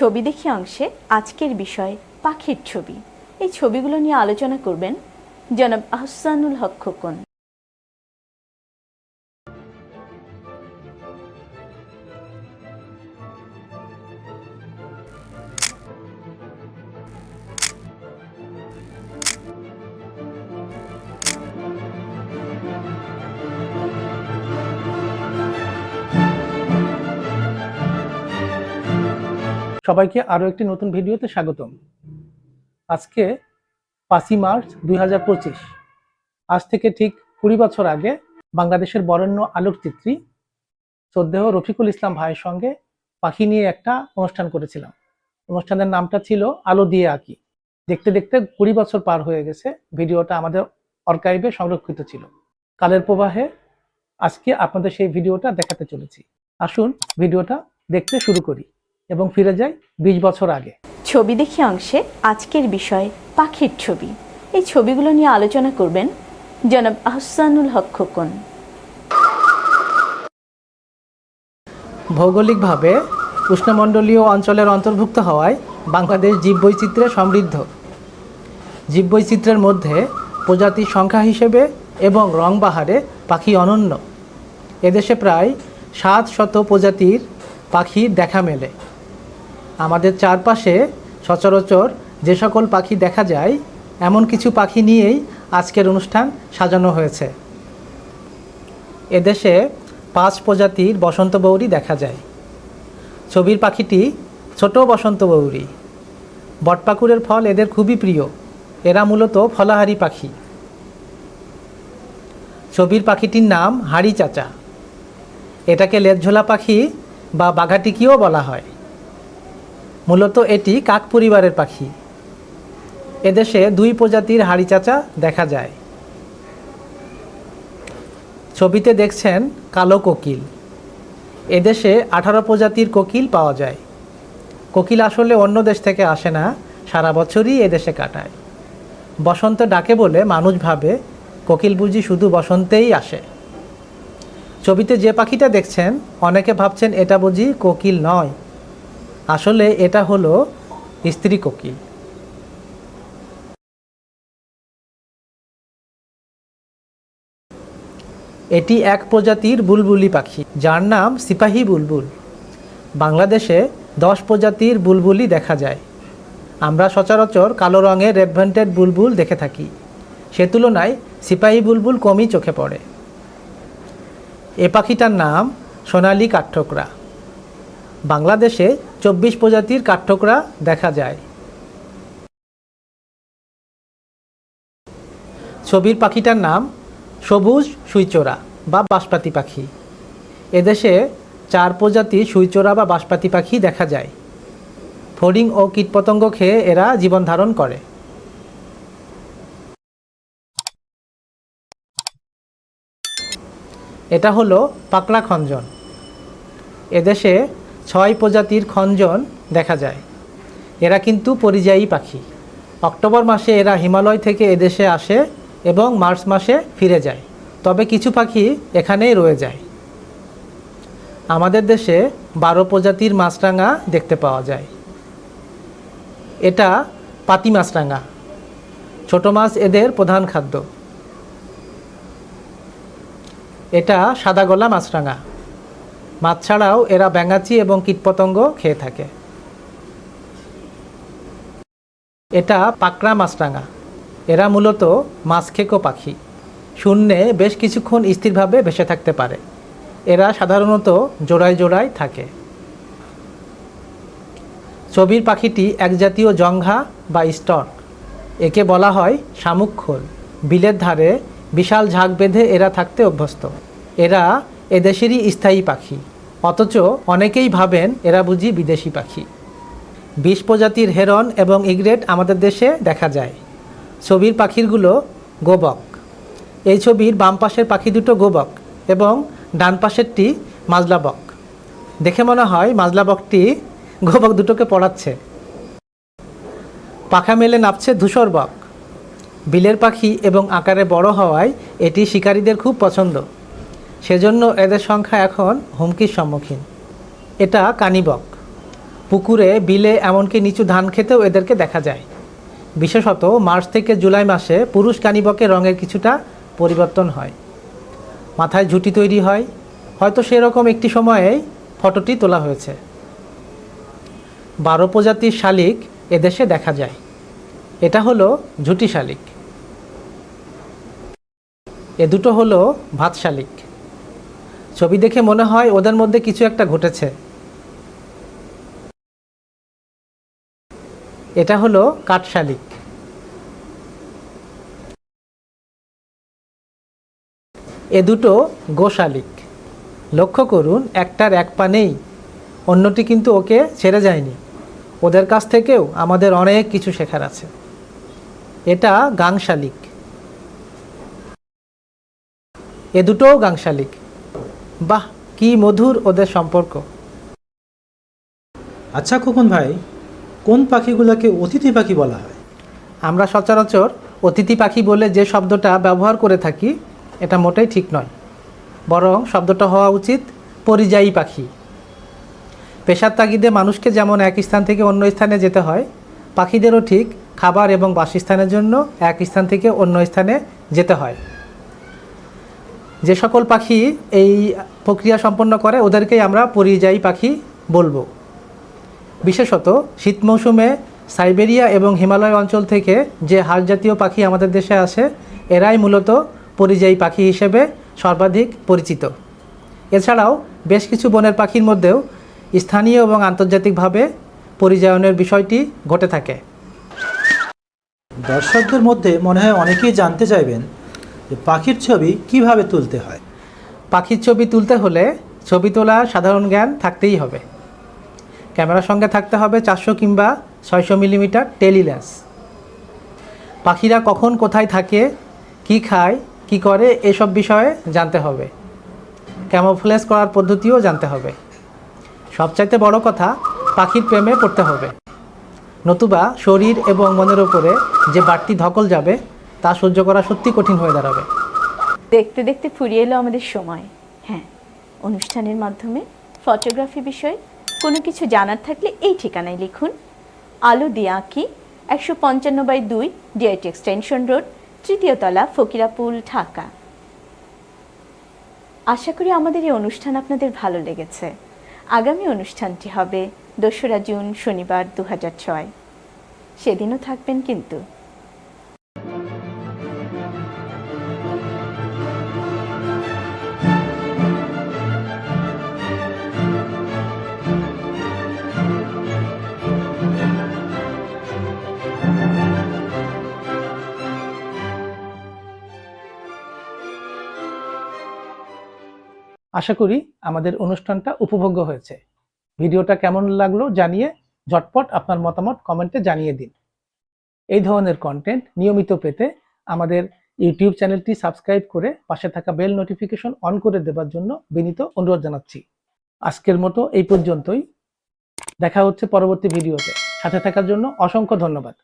ছবি দেখি অংশে আজকের বিষয় পাখির ছবি। এই ছবিগুলো নিয়ে আলোচনা করবেন জনাব আহসানুল হক খোকন। সবাইকে আরও একটি নতুন ভিডিওতে স্বাগতম। আজকে পাঁচই মার্চ দুই হাজার পঁচিশ। আজ থেকে ঠিক কুড়ি বছর আগে বাংলাদেশের বরেণ্য আলোকচিত্রী শ্রদ্ধেয় রফিকুল ইসলাম ভাইয়ের সঙ্গে পাখি নিয়ে একটা অনুষ্ঠান করেছিলাম। অনুষ্ঠানের নামটা ছিল আলো দিয়ে আঁকি। দেখতে দেখতে কুড়ি বছর পার হয়ে গেছে, ভিডিওটা আমাদের অর্কাইভে সংরক্ষিত ছিল। কালের প্রবাহে আজকে আপনাদের সেই ভিডিওটা দেখাতে চলেছি। আসুন ভিডিওটা দেখতে শুরু করি। এবং ফিরে যাই বিশ বছর আগে। ছবি দেখি অংশে আজকের বিষয় পাখির ছবি। এই ছবিগুলো নিয়ে আলোচনা করবেন জনাব আহসানুল হক খোকন। ভৌগোলিকভাবে উষ্ণমণ্ডলীয় অঞ্চলের অন্তর্ভুক্ত হওয়ায় বাংলাদেশ জীববৈচিত্র্যে সমৃদ্ধ। জীববৈচিত্র্যের মধ্যে প্রজাতির সংখ্যা হিসেবে এবং রং বাহারে পাখি অনন্য। এদেশে প্রায় সাত শত প্রজাতির পাখি দেখা মেলে। আমাদের চারপাশে সচরাচর যে সকল পাখি দেখা যায়, এমন কিছু পাখি নিয়েই আজকের অনুষ্ঠান সাজানো হয়েছে। এদেশে পাঁচ প্রজাতির বসন্ত বৌরি দেখা যায়। ছবির পাখিটি ছোট বসন্ত বৌরি। বটপাকুড়ের ফল এদের খুবই প্রিয়। এরা মূলত ফলাহারি পাখি। ছবির পাখিটির নাম হাড়ি চাচা। এটাকে লেজঝোলা পাখি বা বাঘাটিকিও বলা হয়। মূলত এটি কাক পরিবারের পাখি। এদেশে দুই প্রজাতির হাড়ি চাচা দেখা যায়। ছবিতে দেখছেন কালো কোকিল। এদেশে আঠারো প্রজাতির কোকিল পাওয়া যায়। কোকিল আসলে অন্য দেশ থেকে আসে না, সারা বছরই এদেশে কাটায়। বসন্ত ডাকে বলে মানুষ ভাবে, কোকিল বুঝি শুধু বসন্তেই আসে। ছবিতে যে পাখিটা দেখছেন, অনেকে ভাবছেন এটা বুঝি কোকিল নয়। আসলে এটা হলো স্ত্রী কোকিল এটি এক প্রজাতির বুলবুলি পাখি, যার নাম সিপাহী বুলবুল। বাংলাদেশে দশ প্রজাতির বুলবুলি দেখা যায়। আমরা সচরাচর কালো রঙের রেডভেন্টেড বুলবুল দেখে থাকি। সে তুলনায় সিপাহী বুলবুল কমই চোখে পড়ে। এ পাখিটার নাম সোনালি কাঠঠোকরা। বাংলাদেশে চব্বিশ প্রজাতির কাঠঠোকরা দেখা যায়। ছবির পাখিটার নাম সবুজ সুইচোরা বা বাঁশপাতি পাখি। এদেশে চার প্রজাতির সুইচোরা বা বাঁশপাতি পাখি দেখা যায়। ফড়িং ও কীটপতঙ্গ খেয়ে এরা জীবন ধারণ করে। এটা হলো পাকলা খঞ্জন। এদেশে ছয় প্রজাতির খঞ্জন দেখা যায়। এরা কিন্তু পরিযায়ী পাখি। অক্টোবর মাসে এরা হিমালয় থেকে এদেশে আসে এবং মার্চ মাসে ফিরে যায়। তবে কিছু পাখি এখানেই রয়ে যায়। আমাদের দেশে বারো প্রজাতির মাছরাঙা দেখতে পাওয়া যায়। এটা পাতি মাছরাঙা। ছোট মাছ এদের প্রধান খাদ্য। এটা সাদা গলা মাছরাঙা। মাছ ছাড়াও এরা ব্যাঙাচি এবং কীটপতঙ্গ খেয়ে থাকে। এটা পাকড়া মাছরাঙা। এরা মূলত মাছ খেকো পাখি। শূন্যে বেশ কিছুক্ষণ স্থিরভাবে ভেসে থাকতে পারে। এরা সাধারণত জোড়ায় জোড়ায় থাকে। ছবির পাখিটি এক জাতীয় জংঘা বা স্টর্ক। একে বলা হয় শামুক খোল। বিলের ধারে বিশাল ঝাঁক বেঁধে এরা থাকতে অভ্যস্ত। এরা এদেশেরই স্থায়ী পাখি। অথচ অনেকেই ভাবেন এরা বুঝি বিদেশি পাখি। বিশ প্রজাতির হেরন এবং ইগরেট আমাদের দেশে দেখা যায়। ছবির পাখিরগুলো গোবক। এই ছবির বাম পাশের পাখি দুটো গোবক এবং ডান পাশেরটি মাজলা বক দেখে মনে হয় মাজলাবকটি গোবক দুটোকে পড়াচ্ছে। পাখা মেলে নাপছে ধূসর বক। বিলের পাখি এবং আকারে বড় হওয়ায় এটি শিকারীদের খুব পছন্দ। সেজন্য এদের সংখ্যা এখন হুমকির সম্মুখীন। এটা কানিবক। পুকুরে, বিলে, এমনকি নিচু ধান খেতেও এদেরকে দেখা যায়। বিশেষত মার্চ থেকে জুলাই মাসে পুরুষ কানিবকের রঙের কিছুটা পরিবর্তন হয়। মাথায় ঝুঁটি তৈরি হয়। হয়তো সেরকম একটি সময়েই ফটোটি তোলা হয়েছে। বারো প্রজাতির শালিক এদেশে দেখা যায়। এটা হলো ঝুটি শালিক। এ দুটো হলো ভাত শালিক। ছবি দেখে মনে হয় ওদের মধ্যে কিছু একটা ঘটেছে। এটা হলো কাঠ শালিক এ দুটো গোশালিক। লক্ষ্য করুন, একটার এক পা নেই, অন্যটি কিন্তু ওকে ছেড়ে যায়নি। ওদের কাছ থেকেও আমাদের অনেক কিছু শেখার আছে। এটা গাংশালিক। এ দুটোও গাংশালিক। বাহ কি মধুর ওদের সম্পর্ক। আচ্ছা খোকন ভাই কোন পাখিগুলোকে অতিথি পাখি বলা হয়? আমরা সচরাচর অতিথি পাখি বলে যে শব্দটা ব্যবহার করে থাকি এটা মোটেই ঠিক নয়। বরং শব্দটা হওয়া উচিত পরিযায়ী পাখি। পেশার তাগিদে মানুষকে যেমন এক স্থান থেকে অন্য স্থানে যেতে হয় পাখিদেরও ঠিক খাবার এবং বাসস্থানের জন্য এক স্থান থেকে অন্য স্থানে যেতে হয়। যে সকল পাখি এই প্রক্রিয়া সম্পন্ন করে, ওদেরকেই আমরা পরিযায়ী পাখি বলব। বিশেষত শীত মৌসুমে সাইবেরিয়া এবং হিমালয় অঞ্চল থেকে যে হাঁস জাতীয় পাখি আমাদের দেশে আসে, এরাই মূলত পরিযায়ী পাখি হিসেবে সর্বাধিক পরিচিত। এছাড়াও বেশ কিছু বনের পাখির মধ্যেও স্থানীয় এবং আন্তর্জাতিকভাবে পরিযায়নের বিষয়টি ঘটে থাকে। দর্শকদের মধ্যে মনে হয় অনেকেই জানতে চাইবেন যে পাখির ছবি কীভাবে তুলতে হয়? পাখির ছবি তুলতে হলে ছবি তোলার সাধারণ জ্ঞান থাকতেই হবে। ক্যামেরার সঙ্গে থাকতে হবে চারশো কিংবা ছয়শো মিলিমিটার টেলিলেন্স পাখিরা কখন কোথায় থাকে, কি খায়, কি করে, এসব বিষয়ে জানতে হবে। ক্যামোফ্লেজ করার পদ্ধতিও জানতে হবে। সবচাইতে বড় কথা, পাখির প্রেমে পড়তে হবে। নতুবা শরীর এবং মনের ওপরে যে বাড়তি ধকল যাবে তা সহ্য করা সত্যি কঠিন হয়ে দাঁড়াবে। দেখতে দেখতে ফুরিয়ে এলো আমাদের সময়। হ্যাঁ অনুষ্ঠানের মাধ্যমে ফটোগ্রাফি বিষয়ে কোনো কিছু জানার থাকলে এই ঠিকানায় লিখুন। আলো দিয়াকি একশো পঞ্চান্ন বাই দুই ডিআইটি এক্সটেনশন রোড তৃতীয়তলা ফকিরাপুল, ঢাকা। আশা করি আমাদের এই অনুষ্ঠান আপনাদের ভালো লেগেছে। আগামী অনুষ্ঠানটি হবে দোসরা জুন, শনিবার দু হাজার ছয়। সেদিনও থাকবেন কিন্তু। আশা করি আমাদের অনুষ্ঠানটা উপভোগ্য হয়েছে। ভিডিওটা কেমন লাগল জানিয়ে ঝটপট আপনার মতামত কমেন্টে জানিয়ে দিন। এই ধরনের কন্টেন্ট নিয়মিত পেতে আমাদের ইউটিউব চ্যানেলটি সাবস্ক্রাইব করে পাশে থাকা বেল নোটিফিকেশন অন করে দেবার জন্য বিনীত অনুরোধ জানাচ্ছি। আজকের মতো এই পর্যন্তই। দেখা হচ্ছে পরবর্তী ভিডিওতে। সাথে থাকার জন্য অসংখ্য ধন্যবাদ।